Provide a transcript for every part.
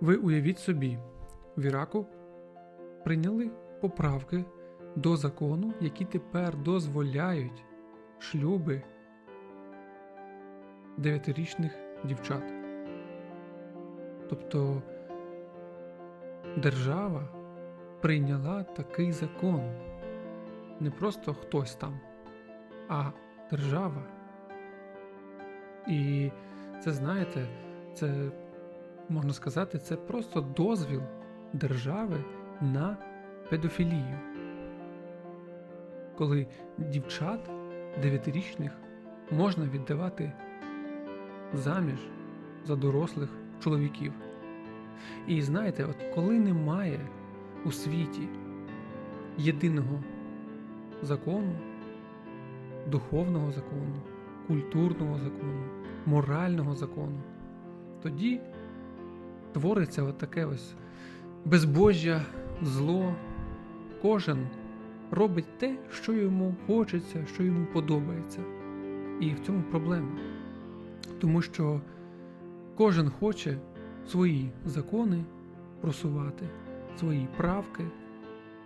Ви уявіть собі, в Іраку прийняли поправки до закону, які тепер дозволяють шлюби дев'ятирічних дівчат. Тобто держава прийняла такий закон. Не просто хтось там, а держава. І це, знаєте, це можна сказати, це просто дозвіл держави на педофілію. Коли дівчат дев'ятирічних можна віддавати заміж за дорослих чоловіків. І знаєте, от коли немає у світі єдиного закону, духовного закону, культурного закону, морального закону, тоді твориться от таке ось безбожжя, зло. Кожен робить те, що йому хочеться, що йому подобається. І в цьому проблема. Тому що кожен хоче свої закони просувати, свої правки,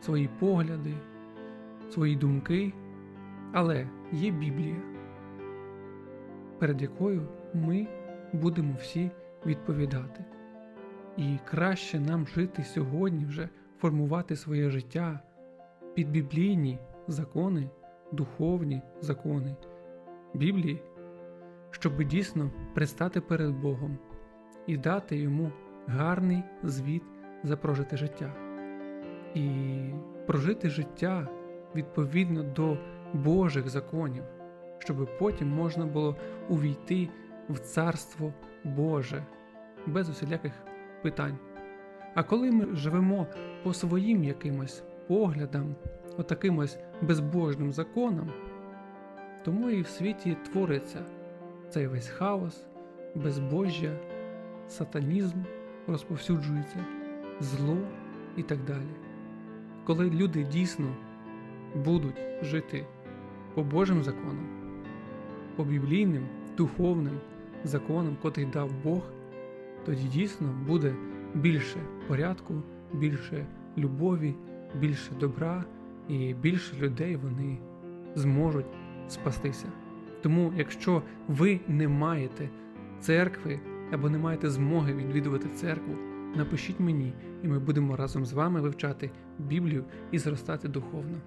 свої погляди, свої думки. Але є Біблія, перед якою ми будемо всі відповідати. І краще нам жити сьогодні вже, формувати своє життя під біблійні закони, духовні закони Біблії, щоб дійсно предстати перед Богом і дати йому гарний звіт за прожите життя. І прожити життя відповідно до Божих законів, щоб потім можна було увійти в Царство Боже без усіляких питань. А коли ми живемо по своїм якимось поглядам, отаким ось безбожним законам, тому і в світі твориться цей весь хаос, безбожжя, сатанізм розповсюджується, зло і так далі. Коли люди дійсно будуть жити по Божим законам, по біблійним, духовним законам, котрий дав Бог, тоді дійсно буде більше порядку, більше любові, більше добра і більше людей вони зможуть спастися. Тому, якщо ви не маєте церкви або не маєте змоги відвідувати церкву, напишіть мені, і ми будемо разом з вами вивчати Біблію і зростати духовно.